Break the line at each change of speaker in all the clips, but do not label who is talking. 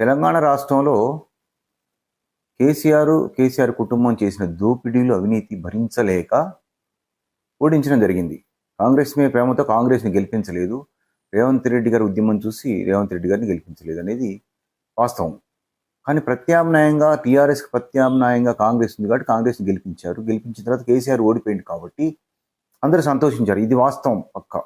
తెలంగాణ రాష్ట్రంలో కేసీఆర్ కేసీఆర్ కుటుంబం చేసిన దోపిడీలు అవినీతి భరించలేక ఓడించడం జరిగింది. కాంగ్రెస్ మీద ప్రేమతో కాంగ్రెస్ని గెలిపించలేదు. రేవంత్ రెడ్డి గారి ఉద్యమం చూసి రేవంత్ రెడ్డి గారిని గెలిపించలేదు అనేది వాస్తవం. కానీ ప్రత్యామ్నాయంగా టీఆర్ఎస్కి ప్రత్యామ్నాయంగా కాంగ్రెస్ ఉంది కాబట్టి కాంగ్రెస్ని గెలిపించారు. గెలిపించిన తర్వాత కేసీఆర్ ఓడిపోయింది కాబట్టి అందరూ సంతోషించారు. ఇది వాస్తవం పక్క.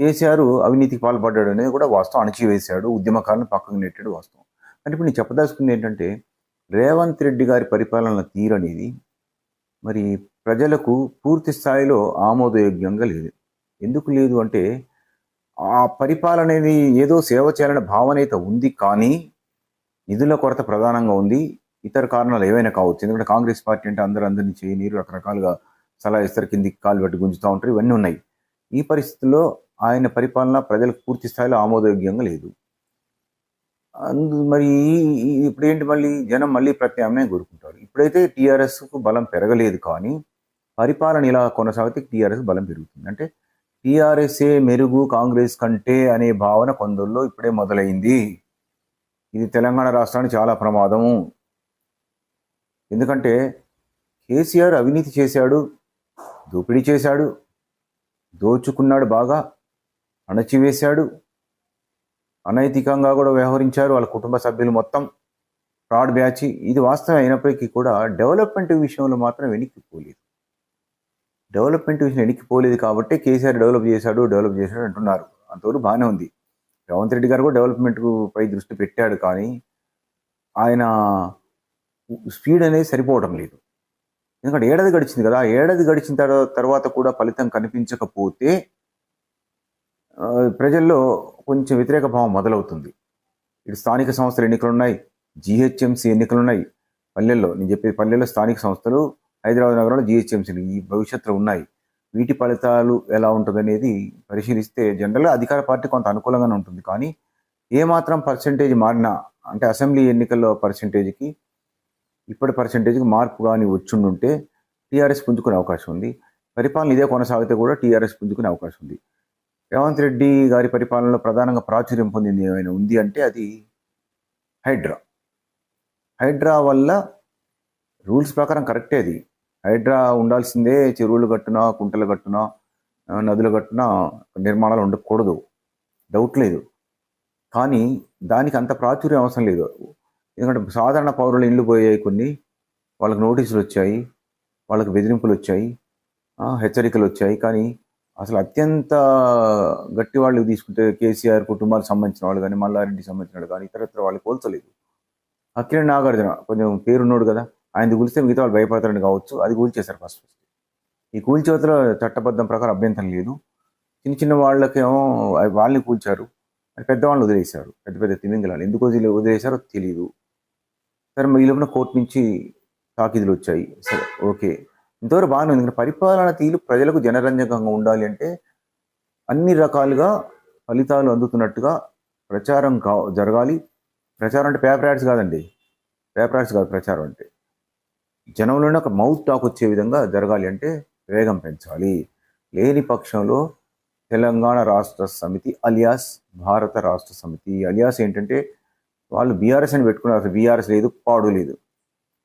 కేసీఆర్ అవినీతికి పాల్పడ్డాడు అనేది కూడా వాస్తవం. అణచివేశాడు ఉద్యమకాలను పక్కకు నెట్టాడు వాస్తవం. అంటే ఇప్పుడు నేను చెప్పదలుచుకుంది ఏంటంటే రేవంత్ రెడ్డి గారి పరిపాలన తీరు అనేది మరి ప్రజలకు పూర్తి స్థాయిలో ఆమోదయోగ్యంగా లేదు. ఎందుకు లేదు అంటే ఆ పరిపాలన అనేది ఏదో సేవ చేయాలనే భావన అయితే ఉంది కానీ నిధుల కొరత ప్రధానంగా ఉంది. ఇతర కారణాలు ఏవైనా కావచ్చు. ఎందుకంటే కాంగ్రెస్ పార్టీ అంటే అందరూ అందరినీ చేయనీరు రకరకాలుగా సలహా ఇస్తారు కిందికి కాలు పెట్టి గుంజుతూ ఉంటారు. ఇవన్నీ ఉన్నాయి. ఈ పరిస్థితుల్లో ఆయన పరిపాలన ప్రజలకు పూర్తి స్థాయిలో ఆమోదయోగ్యంగా లేదు. అందు మరి ఈ- మళ్ళీ జనం మళ్ళీ ప్రత్యామ్నాయం కోరుకుంటారు? ఇప్పుడైతే టీఆర్ఎస్కు బలం పెరగలేదు కానీ పరిపాలన ఇలా కొనసాగితే టీఆర్ఎస్ బలం పెరుగుతుంది. అంటే టీఆర్ఎస్ఏ మెరుగు కాంగ్రెస్ కంటే అనే భావన కొందరిలో ఇప్పుడే మొదలైంది. ఇది తెలంగాణ రాష్ట్రానికి చాలా ప్రమాదము. ఎందుకంటే కేసీఆర్ అవినీతి చేశాడు దోపిడీ చేశాడు దోచుకున్నాడు బాగా. అణచివేశాడు. అనైతికంగా కూడా వ్యవహరించారు. వాళ్ళ కుటుంబ సభ్యులు మొత్తం ఫ్రాడ్ బ్యాచ్. ఇది వాస్తవం అయినప్పటికీ కూడా డెవలప్మెంట్ విషయంలో మాత్రం వెనక్కిపోలేదు. డెవలప్మెంట్ విషయం వెనక్కిపోలేదు కాబట్టి కేసీఆర్ డెవలప్ చేశాడు డెవలప్ చేశాడు అంటున్నారు. అంతవరకు బాగానే ఉంది. రేవంత్ రెడ్డి గారు కూడా డెవలప్మెంట్పై దృష్టి పెట్టాడు కానీ ఆయన స్పీడ్ అనేది సరిపోవడం లేదు. ఎందుకంటే ఏడాది గడిచింది కదా. ఆ ఏడాది గడిచిన తర్వాత కూడా ఫలితం కనిపించకపోతే ప్రజల్లో కొంచెం వ్యతిరేక భావం మొదలవుతుంది. ఇటు స్థానిక సంస్థలు ఎన్నికలు ఉన్నాయి జిహెచ్ఎంసీ ఎన్నికలు ఉన్నాయి పల్లెల్లో నేను చెప్పేది పల్లెల్లో స్థానిక సంస్థలు హైదరాబాద్ నగరంలో జిహెచ్ఎంసీలు ఈ భవిష్యత్తులో ఉన్నాయి. వీటి ఫలితాలు ఎలా ఉంటుందనేది పరిశీలిస్తే జనరల్గా అధికార పార్టీ కొంత అనుకూలంగానే ఉంటుంది. కానీ ఏమాత్రం పర్సంటేజ్ మారినా అంటే అసెంబ్లీ ఎన్నికల్లో పర్సంటేజ్కి ఇప్పటి పర్సంటేజ్కి మార్పు కానీ వచ్చుండుంటే టీఆర్ఎస్ పుంజుకునే అవకాశం ఉంది. పరిపాలన ఇదే కొనసాగితే కూడా టీఆర్ఎస్ పుంజుకునే అవకాశం ఉంది. రేవంత్ రెడ్డి గారి పరిపాలనలో ప్రధానంగా ప్రాచుర్యం పొందింది ఏమైనా ఉంది అంటే అది హైడ్రా. హైడ్రా వల్ల రూల్స్ ప్రకారం కరెక్టే అది. హైడ్రా ఉండాల్సిందే చెరువులు కట్టునా కుంటలు కట్టునా నదులు కట్టునా నిర్మాణాలు ఉండకూడదు. డౌట్ లేదు. కానీ దానికి అంత ప్రాచుర్యం అవసరం లేదు. ఎందుకంటే సాధారణ పౌరులు ఇండ్లు పోయాయి కొన్ని వాళ్ళకి నోటీసులు వచ్చాయి వాళ్ళకి బెదిరింపులు వచ్చాయి హెచ్చరికలు వచ్చాయి. కానీ అసలు అత్యంత గట్టి వాళ్ళు తీసుకుంటే కేసీఆర్ కుటుంబానికి సంబంధించిన వాళ్ళు కానీ మల్లారెడ్డికి సంబంధించిన వాళ్ళు కానీ ఇతరత్ర వాళ్ళు పోల్చలేదు. అక్కినే నాగార్జున కొంచెం పేరున్నాడు కదా ఆయన కూలిస్తే మిగతా వాళ్ళు భయపడతారని కావచ్చు అది కూల్చేశారు ఫస్ట్ ఫస్ట్ ఈ కూల్చేతలో చట్టబద్ధం ప్రకారం అభ్యంతరం లేదు. చిన్న చిన్న వాళ్ళకేమో వాళ్ళని కూల్చారు అది పెద్దవాళ్ళని వదిలేశారు పెద్ద పెద్ద తిమింగలాలు. ఎందుకు వదిలే వదిలేశారో తెలియదు సరే ఈ లోపల కోర్టు నుంచి తాకీదులు వచ్చాయి. సరే ఓకే. ఇంతవరకు బాగానే ఉంది. పరిపాలన తీరు ప్రజలకు జనరంజకంగా ఉండాలి అంటే అన్ని రకాలుగా ఫలితాలు అందుతున్నట్టుగా ప్రచారం కా జరగాలి. ప్రచారం అంటే పేపర్ యాడ్స్ కాదండి. పేపర్ యాడ్స్ కాదు ప్రచారం అంటే. జనంలోనే ఒక మౌత్ టాక్ వచ్చే విధంగా జరగాలి అంటే వేగం పెంచాలి. లేని పక్షంలో తెలంగాణ రాష్ట్ర సమితి అలియాస్ భారత రాష్ట్ర సమితి. అలియాస్ ఏంటంటే వాళ్ళు బీఆర్ఎస్ అని పెట్టుకున్నారు. అసలు బీఆర్ఎస్ లేదు పాడు లేదు.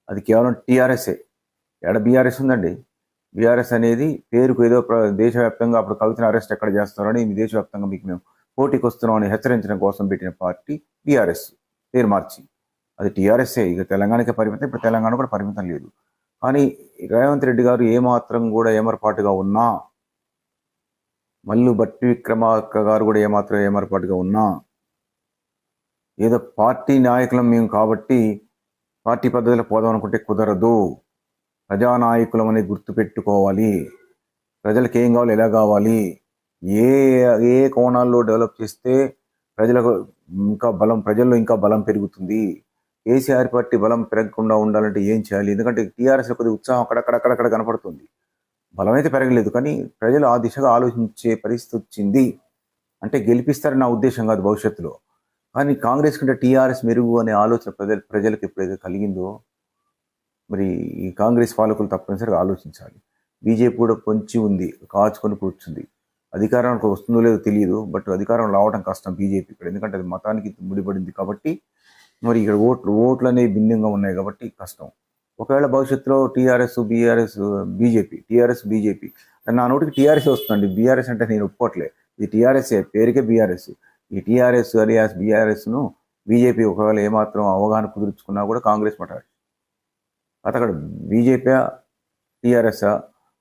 అది కేవలం టీఆర్ఎస్ఏ. ఎక్కడ బీఆర్ఎస్ ఉందండి? బీఆర్ఎస్ అనేది పేరుకు ఏదో ప్ర- దేశవ్యాప్తంగా అప్పుడు కవితను అరెస్ట్ ఎక్కడ చేస్తున్నారని మీ దేశవ్యాప్తంగా మీకు మేము పోటీకి వస్తున్నామని హెచ్చరించడం కోసం పెట్టిన పార్టీ బీఆర్ఎస్. పేరు మార్చి. అది టీఆర్ఎస్ఏ. ఇక తెలంగాణకే పరిమితం. ఇప్పుడు తెలంగాణ కూడా పరిమితం లేదు. కానీ రేవంత్ రెడ్డి గారు ఏమాత్రం కూడా ఏమరపాటుగా ఉన్నా మల్లు బట్టి విక్రమార్క గారు కూడా ఏమాత్రం ఏమరపాటుగా ఉన్నా ఏదో పార్టీ నాయకులం మేము కాబట్టి పార్టీ పద్ధతిలో పోదాం అనుకుంటే కుదరదు. ప్రజానాయకులం అనేది గుర్తుపెట్టుకోవాలి. ప్రజలకు ఏం కావాలి ఎలా కావాలి ఏ ఏ కోణాల్లో డెవలప్ చేస్తే ప్రజలకు ఇంకా బలం ప్రజల్లో ఇంకా బలం పెరుగుతుంది. కేసీఆర్ పార్టీ బలం పెరగకుండా ఉండాలంటే ఏం చేయాలి? ఎందుకంటే టీఆర్ఎస్ కొద్ది ఉత్సాహం అక్కడక్కడక్కడక్కడ కనపడుతుంది. బలం అయితే పెరగలేదు కానీ ప్రజలు ఆ దిశగా ఆలోచించే పరిస్థితి వచ్చింది. అంటే గెలిపిస్తారని నా ఉద్దేశం కాదు భవిష్యత్తులో. కానీ కాంగ్రెస్ కంటే టీఆర్ఎస్ మెరుగు అనే ఆలోచన ప్రజలు ప్రజలకు ఎప్పుడైతే కలిగిందో మరి ఈ కాంగ్రెస్ పాలకులు తప్పనిసరిగా ఆలోచించాలి. బీజేపీ కూడా పొంచి ఉంది కాచుకొని కూర్చుంది. అధికారానికి వస్తుందో లేదో తెలియదు బట్ అధికారం రావడం కష్టం బీజేపీ ఇక్కడ. ఎందుకంటే అది మతానికి ముడిపడింది కాబట్టి మరి ఇక్కడ ఓట్లు ఓట్లు అనేవి భిన్నంగా ఉన్నాయి కాబట్టి కష్టం. ఒకవేళ భవిష్యత్తులో TRS BRS BJP TRS BJP నా నోటికి టీఆర్ఎస్ వస్తుందండి. బీఆర్ఎస్ అంటే నేను ఒప్పుకోవట్లే. ఇది టీఆర్ఎస్ పేరుకే బీఆర్ఎస్. ఈ టీఆర్ఎస్ అలియాస్ బీఆర్ఎస్ను బీజేపీ ఒకవేళ ఏమాత్రం అవగాహన కుదుర్చుకున్నా కూడా కాంగ్రెస్ పట్టాలి అత అక్కడ బీజేపీ టీఆర్ఎస్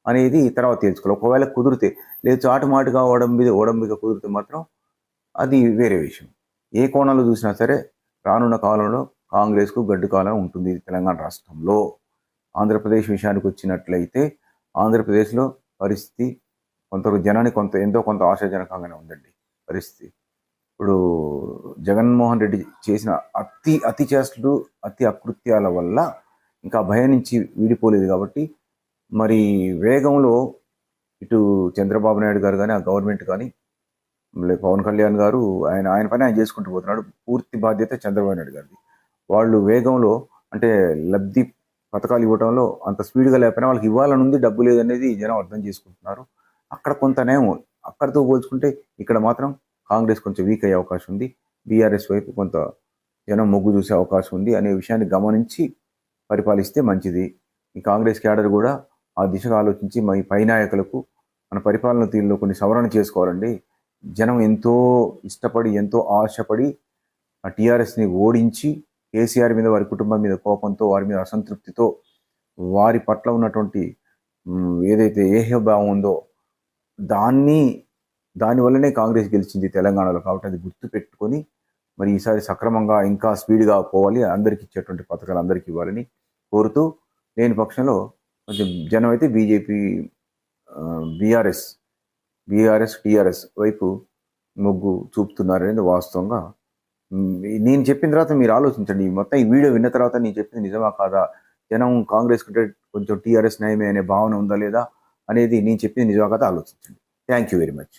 అనేది తర్వాత తెలుసుకోవాలి. ఒకవేళ కుదిరితే లేదు చాటుమాటుగా ఓడంబి ఓడంబిగా కుదిరితే మాత్రం అది వేరే విషయం. ఏ కోణంలో చూసినా సరే రానున్న కాలంలో కాంగ్రెస్కు గడ్డు కాలం ఉంటుంది తెలంగాణ రాష్ట్రంలో. ఆంధ్రప్రదేశ్ విషయానికి వచ్చినట్లయితే ఆంధ్రప్రదేశ్లో పరిస్థితి కొంత జనానికి కొంత ఎంతో కొంత ఆశాజనకంగానే ఉందండి పరిస్థితి. ఇప్పుడు జగన్మోహన్ రెడ్డి చేసిన అతి అతి చేష్టలు అతి అకృత్యాల వల్ల ఇంకా భయం నుంచి వీడిపోలేదు కాబట్టి మరి వేగంలో ఇటు చంద్రబాబు నాయుడు గారు కానీ ఆ గవర్నమెంట్ కానీ పవన్ కళ్యాణ్ గారు ఆయన ఆయన పని ఆయన చేసుకుంటూ పోతున్నాడు. పూర్తి బాధ్యత చంద్రబాబు నాయుడు గారిది. వాళ్ళు వేగంలో అంటే లబ్ధి పథకాలు ఇవ్వడంలో అంత స్పీడ్గా లేకపోయినా వాళ్ళకి ఇవ్వాలని ఉంది డబ్బు లేదనేది జనం అర్థం చేసుకుంటున్నారు. అక్కడ కొంతనేమో అక్కడితో పోల్చుకుంటే ఇక్కడ మాత్రం కాంగ్రెస్ కొంచెం వీక్ అయ్యే అవకాశం ఉంది. బీఆర్ఎస్ వైపు కొంత జనం మొగ్గు చూసే అవకాశం ఉంది అనే విషయాన్ని గమనించి పరిపాలిస్తే మంచిది. ఈ కాంగ్రెస్ క్యాడర్ కూడా ఆ దిశగా ఆలోచించి మా పైనాయకులకు మన పరిపాలన తీరులో కొన్ని సవరణ చేసుకోవాలండి. జనం ఎంతో ఇష్టపడి ఎంతో ఆశపడి ఆ టీఆర్ఎస్ని ఓడించి కేసీఆర్ మీద వారి కుటుంబం మీద కోపంతో వారి మీద అసంతృప్తితో వారి పట్ల ఉన్నటువంటి ఏదైతే ఏహ్యభావం ఉందో దాన్ని దానివల్లనే కాంగ్రెస్ గెలిచింది తెలంగాణలో కాబట్టి అది గుర్తు పెట్టుకొని మరి ఈసారి సక్రమంగా ఇంకా స్పీడ్గా పోవాలి. అందరికి ఇచ్చేటువంటి పథకాలు అందరికీ ఇవ్వాలని కోరుతూ లేని పక్షంలో కొంచెం జనం అయితే బీజేపీ బీఆర్ఎస్ బీఆర్ఎస్ టీఆర్ఎస్ వైపు మొగ్గు చూపుతున్నారనేది వాస్తవంగా నేను చెప్పిన తర్వాత మీరు ఆలోచించండి. మొత్తం ఈ వీడియో విన్న తర్వాత నేను చెప్పింది నిజమా కాదా? జనం కాంగ్రెస్ కంటే కొంచెం టీఆర్ఎస్ నయమే అనే భావన ఉందా లేదా అనేది నేను చెప్పింది నిజమా కాదా ఆలోచించండి. Thank you very much